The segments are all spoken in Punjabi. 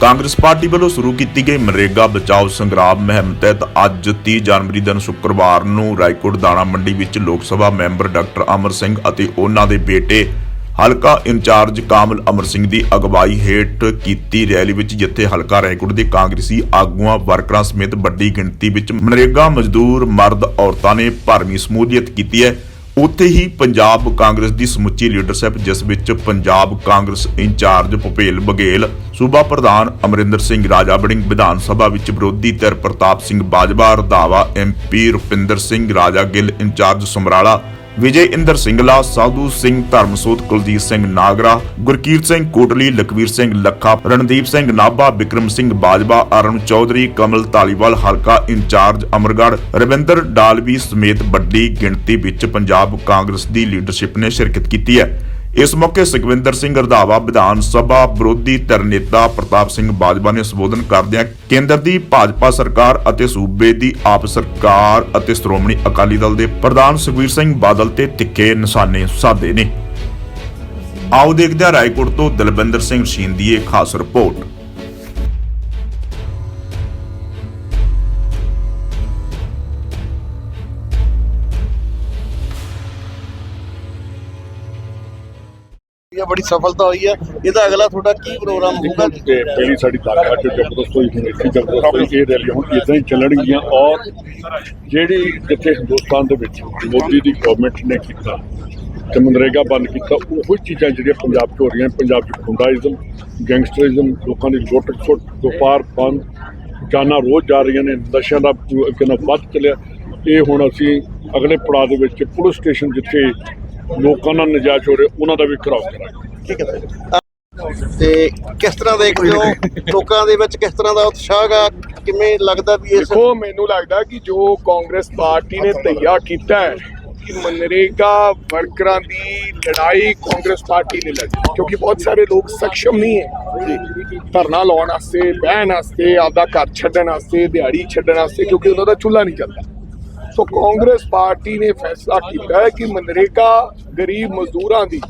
ਕਾਂਗਰਸ ਪਾਰਟੀ ਵੱਲੋਂ ਸ਼ੁਰੂ ਕੀਤੀ ਗਈ ਮਨਰੇਗਾ ਬਚਾਓ ਸੰਗਰਾਮ ਮੁਹਿੰਮ ਤਹਿਤ ਅੱਜ 30 ਜਨਵਰੀ ਦਿਨ ਸ਼ੁੱਕਰਵਾਰ ਨੂੰ ਰਾਏਕੋਟ ਦਾਣਾ ਮੰਡੀ ਵਿੱਚ ਲੋਕ ਸਭਾ ਮੈਂਬਰ ਡਾਕਟਰ ਅਮਰ ਸਿੰਘ ਅਤੇ ਉਹਨਾਂ ਦੇ ਬੇਟੇ ਹਲਕਾ ਇੰਚਾਰਜ ਕਾਮਲ ਅਮਰ ਸਿੰਘ ਦੀ ਅਗਵਾਈ ਹੇਠ ਕੀਤੀ ਰੈਲੀ ਵਿੱਚ ਜਿੱਥੇ ਹਲਕਾ ਰਾਏਕੋਟ ਦੇ ਕਾਂਗਰਸੀ ਆਗੂਆਂ ਵਰਕਰਾਂ ਸਮੇਤ ਵੱਡੀ ਗਿਣਤੀ ਵਿੱਚ ਮਨਰੇਗਾ ਮਜ਼ਦੂਰ, ਮਰਦ ਔਰਤਾਂ ਨੇ ਭਰਵੀਂ ਸਮੂਲੀਅਤ ਕੀਤੀ ਹੈ। ਉੱਥੇ ਹੀ ਪੰਜਾਬ ਕਾਂਗਰਸ ਦੀ ਸਮੁੱਚੀ ਲੀਡਰਸ਼ਿਪ, ਜਿਸ ਵਿੱਚ ਪੰਜਾਬ ਕਾਂਗਰਸ ਇੰਚਾਰਜ ਭੁਪੇਲ ਬਘੇਲ, ਸੂਬਾ ਪ੍ਰਧਾਨ ਅਮਰਿੰਦਰ ਸਿੰਘ, ਰਾਜਾ ਬੜਿੰਗ ਵਿਧਾਨ ਸਭਾ ਵਿੱਚ ਵਿਰੋਧੀ ਧਿਰ ਪ੍ਰਤਾਪ ਸਿੰਘ ਬਾਜਵਾ, ਰਧਾਵਾ ਐਮਪੀ ਰੁਪਿੰਦਰ ਸਿੰਘ, ਰਾਜਾ ਗਿੱਲ ਇੰਚਾਰਜ ਸਮਰਾਲਾ ਵਿਜੇ ਇੰਦਰ ਸਿੰਘਲਾ ਸਾਧੂ ਸਿੰਘ ਧਰਮਸੋਤ, ਕੁਲਦੀਪ ਸਿੰਘ ਨਾਗਰਾ, ਗੁਰਕੀਰਤ ਸਿੰਘ ਕੋਟਲੀ, ਲਖਵੀਰ ਸਿੰਘ ਲੱਖਾ, ਰਣਦੀਪ ਸਿੰਘ ਨਾਭਾ ਵਿਕਰਮ ਸਿੰਘ ਬਾਜਵਾ, ਅਰੁਣ ਚੌਧਰੀ, ਕਮਲ ਧਾਲੀਵਾਲ, ਹਲਕਾ ਇੰਚਾਰਜ ਅਮਰਗੜ੍ਹ, ਰਵਿੰਦਰ ਡਾਲਵੀ ਸਮੇਤ ਵੱਡੀ ਗਿਣਤੀ ਵਿੱਚ ਪੰਜਾਬ ਕਾਂਗਰਸ ਦੀ ਲੀਡਰਸ਼ਿਪ ਨੇ ਸ਼ਿਰਕਤ ਕੀਤੀ ਹੈ। ਇਸ ਮੌਕੇ ਸੁਖਵਿੰਦਰ ਸਿੰਘ ਰਧਾਵਾ, ਵਿਧਾਨ ਸਭਾ ਵਿਰੋਧੀ ਧਿਰ ਨੇਤਾ ਪ੍ਰਤਾਪ ਸਿੰਘ ਬਾਜਵਾ ਨੇ ਸੰਬੋਧਨ ਕਰਦਿਆਂ ਕੇਂਦਰ ਦੀ ਭਾਜਪਾ ਸਰਕਾਰ ਅਤੇ ਸੂਬੇ ਦੀ ਆਪ ਸਰਕਾਰ ਅਤੇ ਸ਼੍ਰੋਮਣੀ ਅਕਾਲੀ ਦਲ ਦੇ ਪ੍ਰਧਾਨ ਸੁਖਵੀਰ ਸਿੰਘ ਬਾਦਲ ਤੇ ਤਿੱਖੇ ਨਿਸ਼ਾਨੇ ਸਾਧੇ ਨੇ। ਆਓ ਦੇਖਦੇ ਹਾਂ ਰਾਏਕੋਟ ਤੋਂ ਦਲਵਿੰਦਰ ਸਿੰਘ ਸ਼ੀਨ ਦੀ ਇਹ ਖਾਸ ਰਿਪੋਰਟ। ਇਹ ਬੜੀ ਸਫਲਤਾ ਹੋਈ ਹੈ। ਇਹਦਾ ਅਗਲਾ ਤੁਹਾਡਾ ਕੀ ਪ੍ਰੋਗਰਾਮ ਹੋਊਗਾ? ਤੇ ਪਹਿਲੀ ਸਾਡੀ ਤਾਕਤ ਜੋ ਜ਼ਬਰਦਸਤ ਹੋਈ ਹੁਣ ਇੱਥੇ ਜ਼ਬਰਦਸਤ ਇਹ ਰੈਲੀ ਹੁਣ ਇਦਾਂ ਹੀ ਚੱਲਣਗੀਆਂ ਔਰ ਜਿਹੜੀ ਜਿੱਥੇ ਹਿੰਦੁਸਤਾਨ ਦੇ ਵਿੱਚ ਮੋਦੀ ਦੀ ਗਵਰਨਮੈਂਟ ਨੇ ਕੀਤਾ ਤੇ ਮਨਰੇਗਾ ਬੰਦ ਕੀਤਾ ਉਹੋ ਚੀਜ਼ਾਂ ਜਿਹੜੀਆਂ ਪੰਜਾਬ 'ਚ ਹੋ ਰਹੀਆਂ ਪੰਜਾਬ 'ਚ ਗੁੰਡਾਇਜ਼ਮ ਗੈਂਗਸਟਰਿਜ਼ਮ ਲੋਕਾਂ ਦੀ ਲੁੱਟ ਖੁੱਟ ਵਪਾਰ ਬੰਦ ਜਾਨਾਂ ਰੋਜ਼ ਜਾ ਰਹੀਆਂ ਨੇ ਨਸ਼ਿਆਂ ਦਾ ਕਿੰਨਾ ਵੱਧ ਚੱਲਿਆ। ਇਹ ਹੁਣ ਅਸੀਂ ਅਗਲੇ ਪੜਾਅ ਦੇ ਵਿੱਚ ਪੁਲਿਸ ਸਟੇਸ਼ਨ ਜਿੱਥੇ ਲੋਕਾਂ ਨਾਲ ਨਜਾਇਜ਼ ਹੋ ਰਹੇ ਉਹਨਾਂ ਦਾ ਵੀ ਘਰਾਓ ਕਰਾਂਗੇ। ਠੀਕ ਹੈ ਸਰ ਤੇ ਕਿਸ ਤਰ੍ਹਾਂ ਦੇਖਦੇ ਹੋ? ਲੋਕਾਂ ਦੇ ਵਿੱਚ ਕਿਸ ਤਰ੍ਹਾਂ ਦਾ ਉਤਸ਼ਾਹ ਗਾ ਕਿਵੇਂ ਲੱਗਦਾ ਵੀ ਇਸ ਦੇਖੋ ਮੈਨੂੰ ਲੱਗਦਾ ਕਿ ਜੋ ਕਾਂਗਰਸ ਪਾਰਟੀ ਨੇ ਤਈਆ ਕੀਤਾ ਹੈ ਕਿ ਮਨਰੇਗਾ ਵਰਕਰਾਂ ਦੀ ਲੜਾਈ ਕਾਂਗਰਸ ਪਾਰਟੀ ਨੇ ਲੜੀ। ਕਿਉਂਕਿ ਬਹੁਤ ਸਾਰੇ ਲੋਕ ਸક્ષਮ ਨਹੀਂ ਹੈ। ਧਰਨਾ ਲਾਉਣ ਵਾਸਤੇ ਬਹਿਣ ਵਾਸਤੇ ਆਪਦਾ ਘਰ ਛੱਡਣ ਵਾਸਤੇ ਦਿਹਾੜੀ ਛੱਡਣ ਵਾਸਤੇ ਕਿਉਂਕਿ ਉਹਨਾਂ ਦਾ ਚੁੱਲ੍ਹਾ ਨਹੀਂ ਚੱਲਦਾ। ਸੋ ਕਾਂਗਰਸ ਪਾਰਟੀ ਨੇ ਫੈਸਲਾ ਕੀਤਾ ਹੈ ਕਿ ਮਨਰੇਗਾ ਗਰੀਬ ਮਜ਼ਦੂਰਾਂ ਦੀ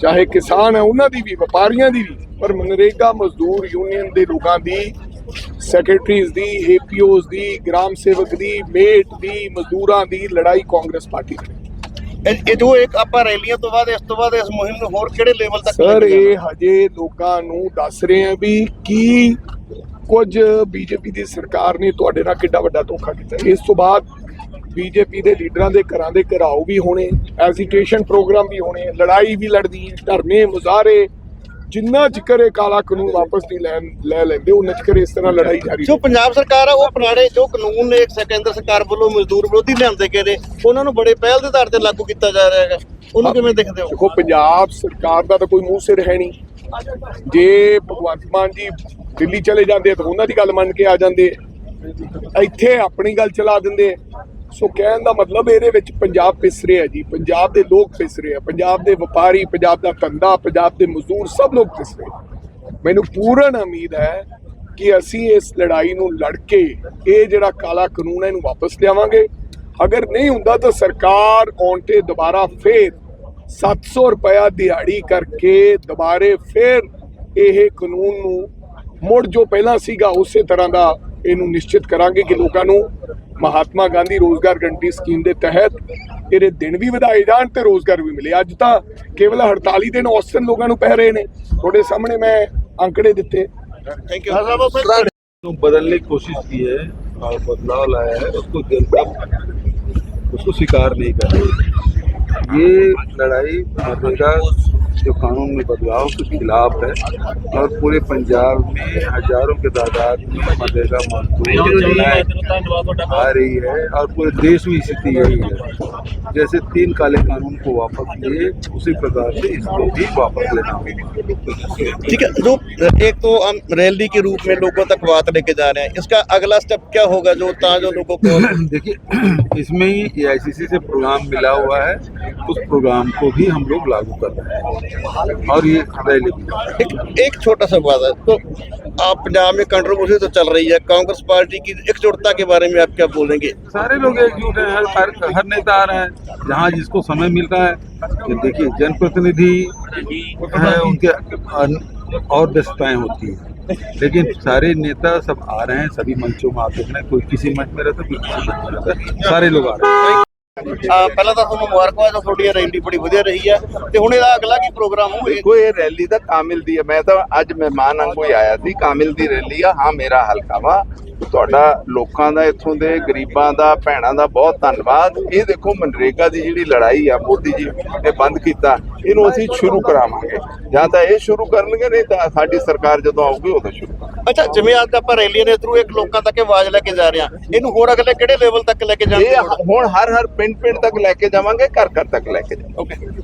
ਚਾਹੇ ਕਿਸਾਨ ਹੈ ਉਹਨਾਂ ਦੀ ਵੀ ਵਪਾਰੀਆਂ ਦੀ ਵੀ ਪਰ ਮਨਰੇਗਾ ਮਜ਼ਦੂਰ ਯੂਨੀਅਨ ਦੇ ਲੋਕਾਂ ਦੀ ਸੈਕਟਰੀਜ਼ ਦੀ ਏਪੀਓਜ਼ ਦੀ ਗ੍ਰਾਮ ਸੇਵਕ ਦੀ ਮੇਟ ਦੀ ਮਜ਼ਦੂਰਾਂ ਦੀ ਲੜਾਈ ਕਾਂਗਰਸ ਪਾਰਟੀ ਨੇ ਇਹ ਜੋ ਇੱਕ ਆਪਾਂ ਰੈਲੀਆਂ ਤੋਂ ਬਾਅਦ ਇਸ ਤੋਂ ਬਾਅਦ ਇਸ ਮੁਹਿੰਮ ਨੂੰ ਹੋਰ ਕਿਹੜੇ ਲੈਵਲ ਤੱਕ ਸਰ? ਇਹ ਹਜੇ ਲੋਕਾਂ ਨੂੰ ਦੱਸ ਰਹੇ ਆ ਵੀ ਕੀ ਕੁਝ ਬੀਜੇਪੀ ਦੀ ਸਰਕਾਰ ਨੇ ਤੁਹਾਡੇ ਨਾਲ ਕਿੱਡਾ ਵੱਡਾ ਧੋਖਾ ਕੀਤਾ ਇਸ ਤੋਂ ਬਾਅਦ ਬੀਜੇਪੀ ਦੇ ਲੀਡਰਾਂ ਦੇ ਘਰਾਂ ਦੇ ਘਰਾਓ ਵੀ ਹੋਣੇ ਐਜੀਟੇਸ਼ਨ ਪ੍ਰੋਗਰਾਮ ਵੀ ਹੋਣੇ ਲੜਾਈ ਵੀ ਲੜਦੀ ਹੈ ਧਰਨੇ ਮੁਜ਼ਾਹਰੇ ਜਿੰਨਾ ਚਿਕਰ ਇਹ ਕਾਲਾ ਕਾਨੂੰਨ ਵਾਪਸ ਨਹੀਂ ਲੈ ਲੈ ਲੈਂਦੇ ਉਹਨਾਂ ਚਿਕਰ ਇਸ ਤਰ੍ਹਾਂ ਲੜਾਈ ਜਾਰੀ ਜੋ ਪੰਜਾਬ ਸਰਕਾਰ ਆ ਉਹ ਪੁਰਾਣੇ ਜੋ ਕਾਨੂੰਨ ਨੇ ਇੱਕ ਕੇਂਦਰ ਸਰਕਾਰ ਵੱਲੋਂ ਮਜ਼ਦੂਰ ਵਿਰੋਧੀ ਲਿਆਂਦੇ ਗਏ ਨੇ ਉਹਨਾਂ ਨੂੰ ਬੜੇ ਪਹਿਲ ਦੇ ਆਧਾਰ ਤੇ ਲਾਗੂ ਕੀਤਾ ਜਾ ਰਿਹਾ ਹੈਗਾ। ਉਹਨੂੰ ਕਿਵੇਂ ਦੇਖਦੇ ਹੋ? ਦੇਖੋ ਪੰਜਾਬ ਸਰਕਾਰ ਦਾ ਤਾਂ ਕੋਈ ਮੂੰਹ ਸਿਰ ਹੈ ਨਹੀਂ। ਜੇ ਭਗਵੰਤ ਮਾਨ ਜੀ ਦਿੱਲੀ ਚਲੇ ਜਾਂਦੇ ਤਾਂ ਉਹਨਾਂ ਦੀ ਗੱਲ ਮੰਨ ਕੇ ਆ ਜਾਂਦੇ ਇੱਥੇ ਆਪਣੀ ਗੱਲ ਚਲਾ ਦਿੰਦੇ ਸੋ ਕਹਿਣ ਦਾ ਮਤਲਬ ਇਹਦੇ ਵਿੱਚ ਪੰਜਾਬ ਪਿਸ ਰਿਹਾ ਜੀ, ਪੰਜਾਬ ਦੇ ਲੋਕ ਪਿਸ ਰਹੇ ਆ, ਪੰਜਾਬ ਦੇ ਵਪਾਰੀ, ਪੰਜਾਬ ਦਾ ਧੰਦਾ, ਪੰਜਾਬ ਦੇ ਮਜ਼ਦੂਰ ਸਭ ਲੋਕ ਪਿਸ ਰਹੇ ਮੈਨੂੰ ਪੂਰਨ ਉਮੀਦ ਹੈ ਕਿ ਅਸੀਂ ਇਸ ਲੜਾਈ ਨੂੰ ਲੜ ਕੇ ਇਹ ਜਿਹੜਾ ਕਾਲਾ ਕਾਨੂੰਨ ਹੈ ਇਹਨੂੰ ਵਾਪਸ ਲਿਆਵਾਂਗੇ। ਅਗਰ ਨਹੀਂ ਹੁੰਦਾ ਤਾਂ ਸਰਕਾਰ ਆਉਣ ਤੇ ਦੁਬਾਰਾ ਫੇਰ 700 ਰੁਪਇਆ ਦਿਹਾੜੀ ਕਰਕੇ ਦੁਬਾਰੇ ਫੇਰ ਇਹ ਕਾਨੂੰਨ ਨੂੰ ਮੁੜ ਜੋ ਪਹਿਲਾਂ ਸੀਗਾ ਉਸੇ ਤਰ੍ਹਾਂ ਦਾ ਇਹਨੂੰ ਨਿਸ਼ਚਿਤ ਕਰਾਂਗੇ ਕਿ ਲੋਕਾਂ ਨੂੰ ਮਹਾਤਮਾ ਗਾਂਧੀ ਰੋਜ਼ਗਾਰ ਗਰੰਟੀ ਸਕੀਮ ਦੇ ਤਹਿਤ ਇਹਦੇ ਦਿਨ ਵੀ ਵਧਾਏ ਜਾਣ ਤੇ ਰੋਜ਼ਗਾਰ ਵੀ ਮਿਲੇ ਅੱਜ ਤਾਂ ਕੇਵਲ 48 ਦਿਨ ਔਸਤਨ ਲੋਕਾਂ ਨੂੰ ਪੈ ਰਹੇ ਨੇ ਤੁਹਾਡੇ ਸਾਹਮਣੇ ਮੈਂ ਅੰਕੜੇ ਦਿੱਤੇ ਥੈਂਕ ਯੂ तो बदलने की कोशिश की है और बदलाव लाया है उसको जनता उसको स्वीकार नहीं कर रही ये लड़ाई मनरेगा जो कानून में बदलाव के खिलाफ है और पूरे पंजाब में हज़ारों के तादाद में मनरेगा मजदूर आ रही है और पूरे देश में स्थिति यही है। जैसे तीन काले कानून को वापस लिए उसी प्रकार से इसको भी वापस लेना होगा। ठीक है जो एक तो हम रैली के रूप में लोगों तक बात लेके जा रहे हैं। इसका अगला स्टेप क्या होगा जो ता जो लोगों को देखिए इसमें ही एआईसीसी से प्रोग्राम मिला हुआ है। उस प्रोग्राम को भी हम लोग लागू कर रहे हैं। और ये रैली एक एक छोटा सा बात है तो आप पंजाब में कंट्रोवर्सी तो चल रही है कांग्रेस पार्टी की एकजुटता के बारे में आप क्या बोलेंगे? सारे लोग एकजुट हैं हर हर, हर नेता आ रहे हैं जहाँ जिसको समय मिल रहा है देखिए जनप्रतिनिधि है उनके और व्यस्तताएँ होती हैं। लेकिन सारे नेता सब आ रहे हैं सभी मंचों में आते हैं कोई किसी मंच में रहता है कोई किसी मंच में रहता है सारे लोग आ रहे हैं। ਪਹਿਲਾਂ ਤਾਂ ਤੁਹਾਨੂੰ ਮੁਬਾਰਕਬਾਦ ਆ, ਤੁਹਾਡੀ ਰੈਲੀ ਬੜੀ ਵਧੀਆ ਰਹੀ ਹੈ ਤੇ ਹੁਣ ਇਹਦਾ ਅਗਲਾ ਕੀ ਪ੍ਰੋਗਰਾਮ ਹੋਊ? ਦੇਖੋ ਇਹ ਰੈਲੀ ਦਾ ਕਾਮਿਲ ਦੀ ਹੈ ਮੈਂ ਤਾਂ ਅੱਜ ਮਹਿਮਾਨ ਵਾਂਗੂ ਹੀ ਆਇਆ ਸੀ। ਕਾਮਿਲ ਦੀ ਰੈਲੀ ਆ ਹਾਂ ਮੇਰਾ ਹਲਕਾ ਵਾ। ਤੁਹਾਡਾ ਲੋਕਾਂ ਦਾ ਇੱਥੋਂ ਦੇ ਗਰੀਬਾਂ ਦਾ ਭੈਣਾਂ ਦਾ ਬਹੁਤ ਧੰਨਵਾਦ। ਇਹ ਦੇਖੋ ਮਨਰੇਗਾ ਦੀ ਜਿਹੜੀ ਲੜਾਈ ਆ ਮੋਦੀ ਜੀ ਨੇ ਬੰਦ ਕੀਤਾ ਇਹਨੂੰ ਅਸੀਂ ਸ਼ੁਰੂ ਕਰਾਵਾਂਗੇ। ਜਾਂ ਤਾਂ ਇਹ ਸ਼ੁਰੂ ਕਰਨਗੇ ਨਹੀਂ ਤਾਂ ਸਾਡੀ ਸਰਕਾਰ ਜਦੋਂ ਆਊਗੀ ਉਦੋਂ ਸ਼ੁਰੂ ਅੱਛਾ ਜਿਵੇਂ ਅੱਜ ਆਪਾਂ ਰੈਲੀਆਂ ਦੇ ਥਰੂ ਇੱਕ ਲੋਕਾਂ ਤੱਕ ਆਵਾਜ਼ ਲੈ ਕੇ ਜਾ ਰਹੇ ਹਾਂ ਇਹਨੂੰ ਹੋਰ ਅਗਲੇ ਕਿਹੜੇ ਲੈਵਲ ਤੱਕ ਲੈ ਕੇ ਜਾਣਾ ਇਹ ਹੁਣ ਹਰ ਹਰ ਪਿੰਡ ਪਿੰਡ ਤੱਕ ਲੈ ਕੇ ਜਾਵਾਂਗੇ ਘਰ ਘਰ ਤੱਕ ਲੈ ਕੇ ਜਾਵਾਂਗੇ। ਓਕੇ